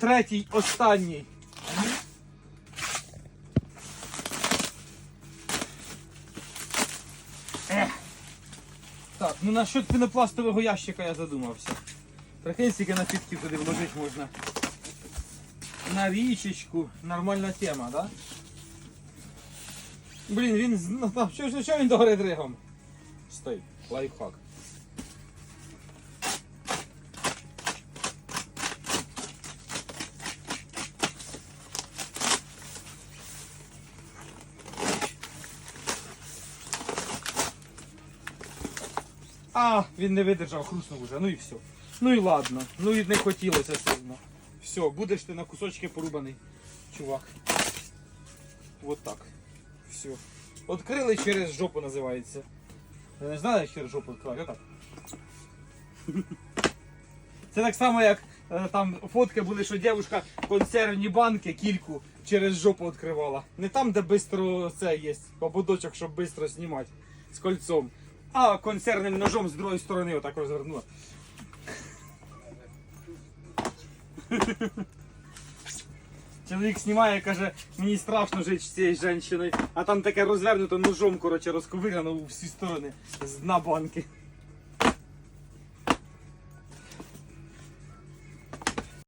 третій, останній. Так, ну насчет пінопластового ящика я задумався. Прикинь, скільки напітків туди вложити можна. На річечку. Нормальна тема, да? Блін, він ну, що, що він догори дригом? Стой, лайфхак. А, він не видержав, хруснув уже, ну і все. Ну і ладно, ну і не хотілося сильно. Все, будеш ти на кусочки порубаний, чувак. Вот так. Все. Открили через жопу називається. Ви не знали, як через жопу відкривати? Отак. Це так само, як е, там фотки були, що дівчинка консервні банки кільку через жопу відкривала. Не там, де швидко це є, ободочок, щоб швидко знімати з кольцом. А консервним ножом з другої сторони отак розвернула. Чоловік знімає, каже, мені страшно жити з цією жінкою, а там таке розвернуто ножом, коротше, розковиряно у всі сторони з дна банки.